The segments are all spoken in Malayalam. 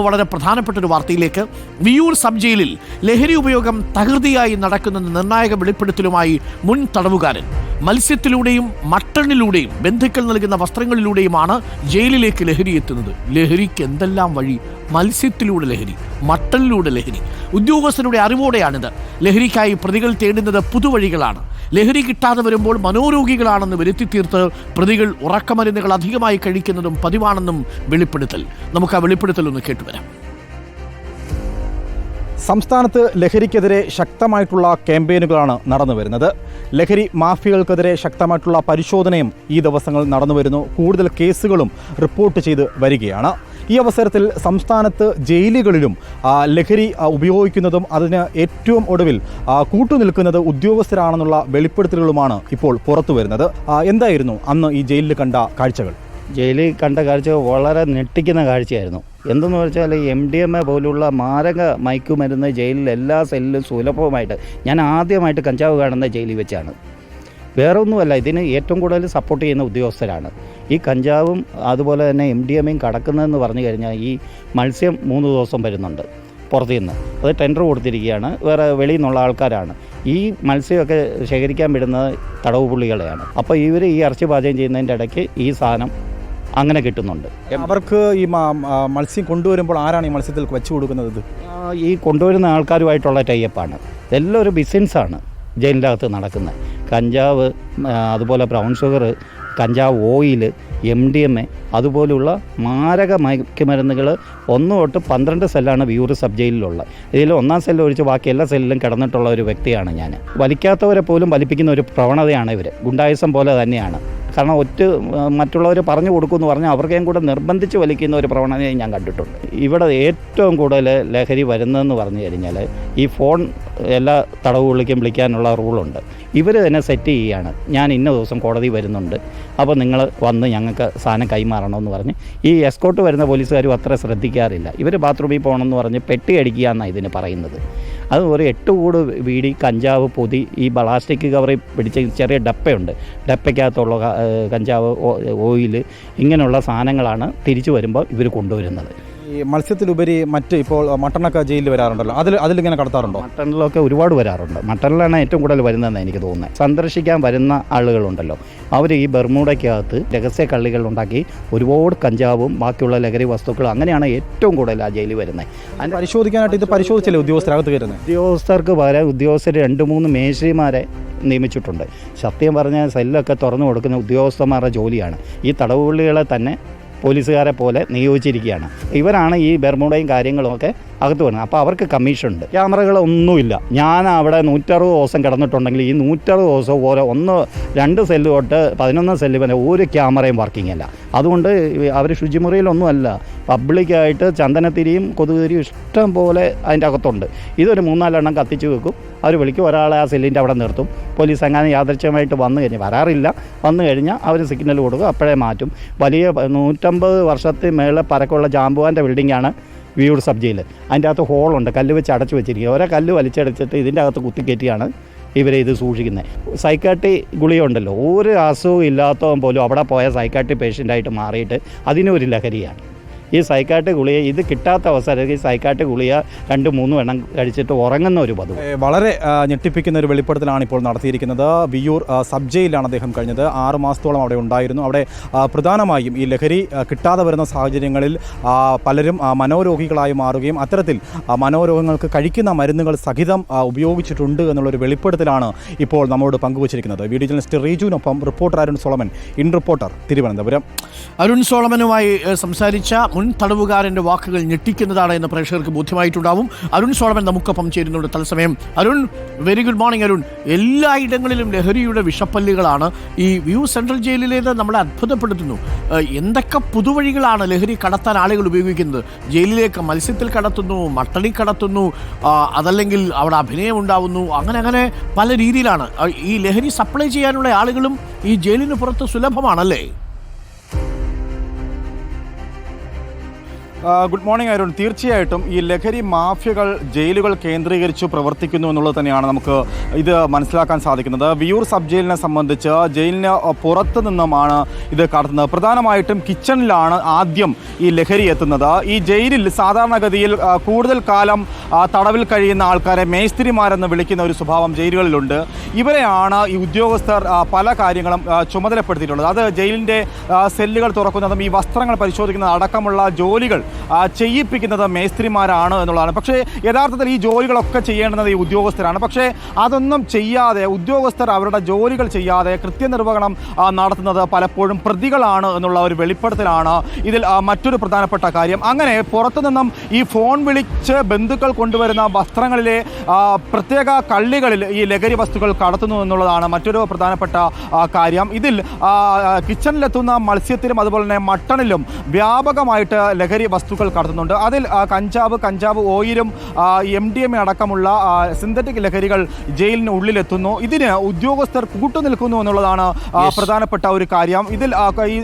വളരെ പ്രധാനപ്പെട്ട ഒരു വാർത്തയിലേക്ക്. വിയൂർ സബ് ജയിലിൽ ലഹരി ഉപയോഗം തകൃതിയായി നടക്കുന്ന നിർണായക വെളിപ്പെടുത്തലുമായി മുൻ തടവുകാരൻ. മത്സ്യത്തിലൂടെയും മട്ടണിലൂടെയും ബന്ധുക്കൾ നൽകുന്ന വസ്ത്രങ്ങളിലൂടെയുമാണ് ജയിലിലേക്ക് ലഹരി എത്തുന്നത്. ലഹരിക്ക് എന്തെല്ലാം വഴി? മത്സ്യത്തിലൂടെ ലഹരി മട്ടണിലൂടെ ലഹരി. ഉദ്യോഗസ്ഥരുടെ അറിവോടെയാണിത്. ലഹരിക്കായി പ്രതികൾ തേടുന്നത് പുതുവഴികളാണ്. ലഹരി കിട്ടാതെ വരുമ്പോൾ മനോരോഗികളാണെന്ന് വരുത്തി തീർത്ത് പ്രതികൾ ഉറക്കമരുന്നുകൾ അധികമായി കഴിക്കുന്നതും പതിവാണെന്നും വെളിപ്പെടുത്തൽ. നമുക്ക് ആ വെളിപ്പെടുത്തൽ ഒന്ന് കേട്ടുവരാം സംസ്ഥാനത്ത് ലഹരിക്കെതിരെ ശക്തമായിട്ടുള്ള ക്യാമ്പയിനുകളാണ് നടന്നു വരുന്നത്. ലഹരി മാഫിയകൾക്കെതിരെ ശക്തമായിട്ടുള്ള പരിശോധനയും ഈ ദിവസങ്ങൾ നടന്നു വരുന്നു. കൂടുതൽ കേസുകളും റിപ്പോർട്ട് ചെയ്ത് വരികയാണ്. ഈ അവസരത്തിൽ സംസ്ഥാനത്ത് ജയിലുകളിലും ലഹരി ഉപയോഗിക്കുന്നതും അതിന് ഏറ്റവും ഒടുവിൽ കൂട്ടുനിൽക്കുന്നത് ഉദ്യോഗസ്ഥരാണെന്നുള്ള വെളിപ്പെടുത്തലുകളുമാണ് ഇപ്പോൾ പുറത്തു വരുന്നത്. എന്തായിരുന്നു അന്ന് ഈ ജയിലിൽ കണ്ട കാഴ്ചകൾ? ജയിലിൽ കണ്ട കാഴ്ച വളരെ ഞെട്ടിക്കുന്ന കാഴ്ചയായിരുന്നു. എന്തെന്ന് വെച്ചാൽ എം ഡി എം എ പോലുള്ള മാരക മയക്കുമരുന്ന് ജയിലിൽ എല്ലാ സെല്ലിലും സുലഭമായിട്ട് ഞാൻ ആദ്യമായിട്ട് കഞ്ചാവ് കാണുന്ന ജയിലിൽ വെച്ചാണ്. വേറെ ഒന്നുമല്ല ഇതിന് ഏറ്റവും കൂടുതൽ സപ്പോർട്ട് ചെയ്യുന്ന ഉദ്യോഗസ്ഥരാണ്. ഈ കഞ്ചാവും അതുപോലെ തന്നെ എം ഡി എമ്മയും കടക്കുന്നതെന്ന് പറഞ്ഞു കഴിഞ്ഞാൽ ഈ മത്സ്യം മൂന്ന് ദിവസം വരുന്നുണ്ട് പുറത്തു നിന്ന് അത് ടെൻഡർ കൊടുത്തിരിക്കുകയാണ്. വേറെ വെളിയിൽ നിന്നുള്ള ആൾക്കാരാണ്. ഈ മത്സ്യമൊക്കെ ശേഖരിക്കാൻ വിടുന്നത് തടവ് പുള്ളികളെയാണ്. അപ്പോൾ ഇവർ ഈ ഇറച്ചി പാചകം ചെയ്യുന്നതിന്റെ ഇടയ്ക്ക് ഈ സാധനം അങ്ങനെ കിട്ടുന്നുണ്ട്. അവർക്ക് ഈ മത്സ്യം കൊണ്ടുവരുമ്പോൾ ആരാണ് ഈ മത്സ്യത്തിൽ വെച്ചു കൊടുക്കുന്നത്? ഈ കൊണ്ടുവരുന്ന ആൾക്കാരുമായിട്ടുള്ള ടൈപ്പാണ് ഇതെല്ലാം ഒരു ബിസിനസ്സാണ് ജയിലിന്റെ അകത്ത് നടക്കുന്നത് കഞ്ചാവ് അതുപോലെ ബ്രൗൺ ഷുഗർ കഞ്ചാവ് oil M D M A അതുപോലുള്ള മാരക മയക്കുമരുന്നുകൾ ഒന്ന് തൊട്ട് പന്ത്രണ്ട് സെല്ലാണ് വിയൂർ സബ് ജയിലിലുള്ളത്. ഇതിൽ ഒന്നാം സെല്ല് ഒഴിച്ച് ബാക്കി എല്ലാ സെല്ലിലും കിടന്നിട്ടുള്ള ഒരു വ്യക്തിയാണ് ഞാൻ വലിക്കാത്തവരെ പോലും വലിപ്പിക്കുന്ന ഒരു പ്രവണതയാണ് ഇവർ ഗുണ്ടായുസം പോലെ തന്നെയാണ്. കാരണം ഒറ്റ മറ്റുള്ളവർ പറഞ്ഞു കൊടുക്കുമെന്ന് പറഞ്ഞാൽ അവർക്കേം കൂടെ നിർബന്ധിച്ച് വലിക്കുന്ന ഒരു പ്രവണതയെ ഞാൻ കണ്ടിട്ടുണ്ട്. ഇവിടെ ഏറ്റവും കൂടുതൽ ലഹരി വരുന്നതെന്ന് പറഞ്ഞു കഴിഞ്ഞാൽ ഈ ഫോൺ എല്ലാ തടവുകളിലേക്കും വിളിക്കാനുള്ള റൂളുണ്ട്. ഇവർ തന്നെ സെറ്റ് ചെയ്യുകയാണ്. ഞാൻ ഇന്ന ദിവസം കോടതി വരുന്നുണ്ട്. അപ്പോൾ നിങ്ങൾ വന്ന് ഞങ്ങൾക്ക് സാധനം കൈമാറണമെന്ന് പറഞ്ഞ് ഈ എസ്കോട്ട് വരുന്ന പോലീസുകാരും അത്ര ശ്രദ്ധിക്കാറില്ല. ഇവർ ബാത്റൂമിൽ പോകണമെന്ന് പറഞ്ഞ് പെട്ടി അടിക്കുക എന്നാണ് ഇതിന് പറയുന്നത്. അത് ഒരു എട്ട് കൂട് വീടി കഞ്ചാവ് പൊതി ഈ പ്ലാസ്റ്റിക് കവറിൽ പിടിച്ച ചെറിയ ഡപ്പയുണ്ട്. ഡപ്പയ്ക്കകത്തുള്ള കഞ്ചാവ് ഓയിൽ ഇങ്ങനെയുള്ള സാധനങ്ങളാണ് തിരിച്ചു വരുമ്പോൾ ഇവർ കൊണ്ടുവരുന്നത്. ഈ മത്സ്യത്തിലുപരി മറ്റ് ഇപ്പോൾ മട്ടണൊക്കെ ജയിലിൽ വരാറുണ്ടല്ലോ. അതിൽ അതിലിങ്ങനെ കടത്താറുണ്ടോ? മട്ടണിലൊക്കെ ഒരുപാട് വരാറുണ്ട്. മട്ടണിലാണ് ഏറ്റവും കൂടുതൽ വരുന്നതെന്ന് എനിക്ക് തോന്നുന്നത്. സന്ദർശിക്കാൻ വരുന്ന ആളുകളുണ്ടല്ലോ. അവർ ഈ ബർമൂടയ്ക്കകത്ത് രഹസ്യ കള്ളികൾ ഉണ്ടാക്കി ഒരുപാട് കഞ്ചാവും ബാക്കിയുള്ള ലഹരി വസ്തുക്കളും അങ്ങനെയാണ് ഏറ്റവും കൂടുതൽ ആ ജയിലിൽ വരുന്നത്. അതിന് പരിശോധിക്കാനായിട്ട് ഇത് പരിശോധിച്ചല്ലേ ഉദ്യോഗസ്ഥരകത്ത് വരുന്നത് ഉദ്യോഗസ്ഥർക്ക് പകരം ഉദ്യോഗസ്ഥർ രണ്ട് മൂന്ന് മേശ്രിമാരെ നിയമിച്ചിട്ടുണ്ട്. സത്യം പറഞ്ഞാൽ സെല്ലൊക്കെ തുറന്നു കൊടുക്കുന്ന ഉദ്യോഗസ്ഥന്മാരുടെ ജോലിയാണ്. ഈ തടവുപള്ളികളെ തന്നെ പോലീസുകാരെ പോലെ നിയോഗിച്ചിരിക്കുകയാണ്. ഇവരാണ് ഈ ബെർമുടയും കാര്യങ്ങളുമൊക്കെ അകത്ത് വരുന്നത് അപ്പോൾ അവർക്ക് കമ്മീഷനുണ്ട് ക്യാമറകളൊന്നുമില്ല. ഞാൻ അവിടെ നൂറ്ററുപത് ദിവസം കിടന്നിട്ടുണ്ടെങ്കിൽ ഈ നൂറ്ററുപത് ദിവസം ഓരോ ഒന്ന് രണ്ട് സെല്ല് തൊട്ട് പതിനൊന്ന് സെല്ല് വരെ ഒരു ക്യാമറയും വർക്കിംഗ് അല്ല. അതുകൊണ്ട് അവർ ശുചിമുറിയിലൊന്നുമല്ല. പബ്ലിക്കായിട്ട് ചന്ദനത്തിരിയും കൊതുകുതിരിയും ഇഷ്ടം പോലെ അതിന്റെ അകത്തുണ്ട്. ഇതൊരു മൂന്നാലെണ്ണം കത്തിച്ച് വെക്കും. അവർ വിളിക്കും ഒരാളെ ആ സെല്ലിന്റെ അവിടെ നിർത്തും. പോലീസ് അങ്ങനെ യാദൃച്ഛമായിട്ട് വന്നു കഴിഞ്ഞാൽ വരാറില്ല. വന്നു കഴിഞ്ഞാൽ അവർ സിഗ്നൽ കൊടുക്കും. അപ്പോഴേ മാറ്റും. വലിയ നൂറ്റമ്പത് വർഷത്തിൽ മേളിൽ പരക്കമുള്ള ജാമ്പുവാന്റെ ബിൽഡിങ്ങാണ് വിയൂർ സബ് ജയിൽ അതിന്റെ അകത്ത് ഹോളുണ്ട് കല്ല് വെച്ച് അടച്ചു വെച്ചിരിക്കുക ഓരോ കല്ല് വലിച്ചടച്ചിട്ട് ഇതിന്റെ അകത്ത് കുത്തിക്കയറ്റിയാണ് ഇവരെ ഇത് സൂക്ഷിക്കുന്നത്. സൈക്കാട്ടി ഗുളിയുണ്ടല്ലോ ഒരു അസുഖം ഇല്ലാത്തവൻ പോലും അവിടെ പോയ സൈക്കാട്ടി പേഷ്യന്റായിട്ട് മാറിയിട്ട് അതിനൊരു ലഹരിയാണ്. ഈ സൈക്കാട്ട് ഗുളിക ഇത് കിട്ടാത്ത അവസരത്തിൽ സൈക്കാട്ട് ഗുളിക രണ്ട് മൂന്ന് എണ്ണം കഴിച്ചിട്ട് ഉറങ്ങുന്ന ഒരു പതിവ് വളരെ ഞെട്ടിപ്പിക്കുന്ന ഒരു വെളിപ്പെടുത്തലാണ് ഇപ്പോൾ നടത്തിയിരിക്കുന്നത്. വിയൂർ സബ് ജയിലിലാണ് അദ്ദേഹം കഴിഞ്ഞത്. ആറ് മാസത്തോളം അവിടെ ഉണ്ടായിരുന്നു. അവിടെ പ്രധാനമായും ഈ ലഹരി കിട്ടാതെ വരുന്ന സാഹചര്യങ്ങളിൽ പലരും മനോരോഗികളായി മാറുകയും അത്തരത്തിൽ ആ, മനോരോഗങ്ങൾക്ക് കഴിക്കുന്ന മരുന്നുകൾ സഹിതം ഉപയോഗിച്ചിട്ടുണ്ട് എന്നുള്ളൊരു വെളിപ്പെടുത്തലാണ് ഇപ്പോൾ നമ്മോട് പങ്കുവച്ചിരിക്കുന്നത്. Video journalist റീജുവിനൊപ്പം reporter Arun Solomon in reporter Thiruvananthapuram. Arun സോളമനുമായി സംസാരിച്ച മുൻ തടവുകാരന്റെ വാക്കുകൾ ഞെട്ടിക്കുന്നതാണ് എന്ന് പ്രേക്ഷകർക്ക് ബോധ്യമായിട്ടുണ്ടാവും. അരുൺ സോളമൻ നമുക്കൊപ്പം ചേരുന്നുണ്ട് തത്സമയം. Arun very good morning Arun. എല്ലായിടങ്ങളിലും ലഹരിയുടെ വിഷപ്പല്ലുകളാണ് ഈ വ്യൂ സെൻട്രൽ ജയിലിലേത് നമ്മളെ അത്ഭുതപ്പെടുത്തുന്നു. എന്തൊക്കെ പുതുവഴികളാണ് ലഹരി കടത്താൻ ആളുകൾ ഉപയോഗിക്കുന്നത്? ജയിലിലേക്ക് മത്സ്യത്തിൽ കടത്തുന്നു മട്ടണി കടത്തുന്നു അതല്ലെങ്കിൽ അവിടെ അഭിനയം ഉണ്ടാവുന്നു അങ്ങനെ അങ്ങനെ പല രീതിയിലാണ്. ഈ ലഹരി സപ്ലൈ ചെയ്യാനുള്ള ആളുകളും ഈ ജയിലിന് പുറത്ത് സുലഭമാണല്ലേ? Good morning Arun. തീർച്ചയായിട്ടും ഈ ലഹരി മാഫിയകൾ ജയിലുകൾ കേന്ദ്രീകരിച്ച് പ്രവർത്തിക്കുന്നു എന്നുള്ളത് തന്നെയാണ് നമുക്ക് ഇത് മനസ്സിലാക്കാൻ സാധിക്കുന്നത്. വിയൂർ സബ് ജയിലിനെ സംബന്ധിച്ച് ജയിലിന് പുറത്തു നിന്നുമാണ് ഇത് കടത്തുന്നത്. പ്രധാനമായിട്ടും കിച്ചണിലാണ് ആദ്യം ഈ ലഹരി എത്തുന്നത്. ഈ ജയിലിൽ സാധാരണഗതിയിൽ കൂടുതൽ കാലം തടവിൽ കഴിയുന്ന ആൾക്കാരെ മേസ്തിരിമാരെന്ന് വിളിക്കുന്ന ഒരു സ്വഭാവം ജയിലുകളിലുണ്ട്. ഇവരെയാണ് ഈ ഉദ്യോഗസ്ഥർ പല കാര്യങ്ങളും ചുമതലപ്പെടുത്തിയിട്ടുള്ളത്. അത് ജയിലിന്റെ സെല്ലുകൾ തുറക്കുന്നതും ഈ വസ്ത്രങ്ങൾ പരിശോധിക്കുന്നതും അടക്കമുള്ള ജോലികൾ ചെയ്യിപ്പിക്കുന്നത് മേസ്ത്രിമാരാണ് എന്നുള്ളതാണ്. പക്ഷേ യഥാർത്ഥത്തിൽ ഈ ജോലികളൊക്കെ ചെയ്യേണ്ടത് ഈ ഉദ്യോഗസ്ഥരാണ്. പക്ഷേ അതൊന്നും ചെയ്യാതെ ഉദ്യോഗസ്ഥർ അവരുടെ ജോലികൾ ചെയ്യാതെ കൃത്യനിർവഹണം നടത്തുന്നത് പലപ്പോഴും പ്രതികളാണ് എന്നുള്ള ഒരു വെളിപ്പെടുത്തലാണ് ഇതിൽ മറ്റൊരു പ്രധാനപ്പെട്ട കാര്യം. അങ്ങനെ പുറത്തു നിന്നും ഈ ഫോൺ വിളിച്ച് ബന്ധുക്കൾ കൊണ്ടുവരുന്ന വസ്ത്രങ്ങളിലെ പ്രത്യേക കള്ളികളിൽ ഈ ലഹരി വസ്തുക്കൾ കടത്തുന്നു എന്നുള്ളതാണ് മറ്റൊരു പ്രധാനപ്പെട്ട കാര്യം. ഇതിൽ കിച്ചണിലെത്തുന്ന മത്സ്യത്തിലും അതുപോലെ തന്നെ മട്ടണിലും വ്യാപകമായിട്ട് ലഹരി വസ്തുക്കൾ കടത്തുന്നുണ്ട്. അതിൽ കഞ്ചാവ് കഞ്ചാവ് ഓയിലും എം ഡി എം അടക്കമുള്ള സിന്തറ്റിക് ലഹരികൾ ജയിലിന് ഉള്ളിലെത്തുന്നു. ഇതിന് ഉദ്യോഗസ്ഥർ കൂട്ടുനിൽക്കുന്നു എന്നുള്ളതാണ് പ്രധാനപ്പെട്ട ഒരു കാര്യം. ഇതിൽ ഈ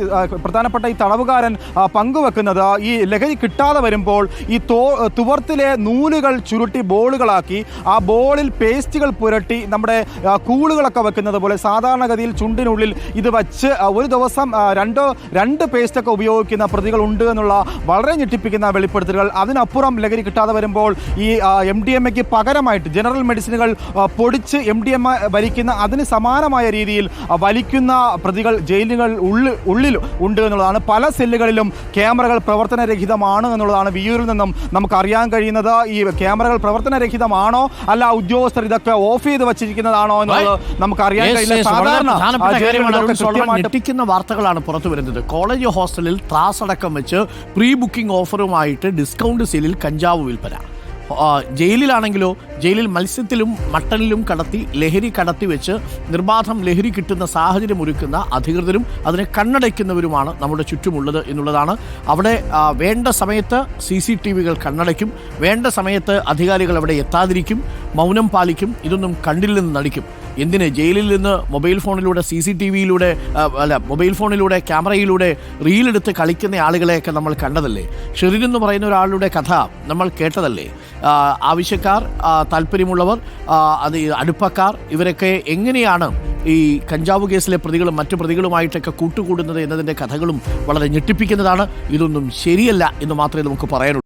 പ്രധാനപ്പെട്ട ഈ തടവുകാരൻ പങ്കുവെക്കുന്നത് ഈ ലഹരി കിട്ടാതെ വരുമ്പോൾ ഈ തോ തുവർത്തിലെ നൂലുകൾ ചുരുട്ടി ബോളുകളാക്കി ആ ബോളിൽ പേസ്റ്റുകൾ പുരട്ടി നമ്മുടെ കൂളുകളൊക്കെ വെക്കുന്നത് പോലെ സാധാരണഗതിയിൽ ചുണ്ടിനുള്ളിൽ ഇത് വച്ച് ഒരു ദിവസം രണ്ടോ രണ്ട് പേസ്റ്റൊക്കെ ഉപയോഗിക്കുന്ന പ്രതികളുണ്ട് എന്നുള്ള വളരെ ഞെട്ടിപ്പിക്കുന്ന വെളിപ്പെടുത്തലുകൾ. അതിനപ്പുറം ലഹരി കിട്ടാതെ വരുമ്പോൾ ഈ എം ഡി എം എക്ക് പകരമായിട്ട് ജനറൽ മെഡിസിനുകൾ പൊടിച്ച് എം ഡി എം എ വലിക്കുന്ന അതിന് സമാനമായ രീതിയിൽ വലിക്കുന്ന പ്രതികൾ ജയിലുകൾ ഉള്ളിൽ ഉള്ളിൽ ഉണ്ട് എന്നുള്ളതാണ്. പല സെല്ലുകളിലും ക്യാമറകൾ പ്രവർത്തനരഹിതമാണ് എന്നുള്ളതാണ് വിയൂരിൽ നിന്നും നമുക്ക് അറിയാൻ കഴിയുന്നത്. ഈ ക്യാമറകൾ പ്രവർത്തനരഹിതമാണോ അല്ല ഉദ്യോഗസ്ഥർ ഇതൊക്കെ ഓഫ് ചെയ്ത് വെച്ചിരിക്കുന്നതാണോ എന്നുള്ളത് നമുക്ക് അറിയാൻ കഴിയില്ല. സാധാരണ ഞെട്ടിക്കുന്ന വാർത്തകളാണ് പുറത്തു വരുന്നത് കോളേജ് ഹോസ്റ്റലിൽ ത്രാസടക്കം വെച്ച് പ്രീ ബുക്കിംഗ് ഓഫറുമായിട്ട് ഡിസ്കൗണ്ട് സെയിലിൽ കഞ്ചാവ് വിൽപ്പന. ജയിലിലാണെങ്കിലോ ജയിലിൽ മത്സ്യത്തിലും മട്ടനിലും കടത്തി ലഹരി കടത്തി വെച്ച് നിർബാധം ലഹരി കിട്ടുന്ന സാഹചര്യം ഒരുക്കുന്ന അധികൃതരും അതിനെ കണ്ണടയ്ക്കുന്നവരുമാണ് നമ്മുടെ ചുറ്റുമുള്ളത് എന്നുള്ളതാണ്. അവിടെ വേണ്ട സമയത്ത് സി സി ടി വികൾ കണ്ണടയ്ക്കും. വേണ്ട സമയത്ത് അധികാരികൾ അവിടെ എത്താതിരിക്കും. മൗനം പാലിക്കും. ഇതൊന്നും കണ്ടില്ലെന്ന് നടിക്കും. എന്തിന് ജയിലിൽ നിന്ന് മൊബൈൽ ഫോണിലൂടെ സി സി ടി വിയിലൂടെ അല്ല മൊബൈൽ ഫോണിലൂടെ ക്യാമറയിലൂടെ റീലെടുത്ത് കളിക്കുന്ന ആളുകളെയൊക്കെ നമ്മൾ കണ്ടതല്ലേ? ഷെറിൻ എന്ന് പറയുന്ന ഒരാളുടെ കഥ നമ്മൾ കേട്ടതല്ലേ? ആവശ്യക്കാർ താല്പര്യമുള്ളവർ അത് അടുപ്പക്കാർ ഇവരൊക്കെ എങ്ങനെയാണ് ഈ കഞ്ചാവ് കേസിലെ പ്രതികളും മറ്റു പ്രതികളുമായിട്ടൊക്കെ കൂട്ടുകൂടുന്നത് എന്നതിന്റെ കഥകളും വളരെ ഞെട്ടിപ്പിക്കുന്നതാണ്. ഇതൊന്നും ശരിയല്ല എന്ന് മാത്രമേ നമുക്ക് പറയാനുള്ളൂ.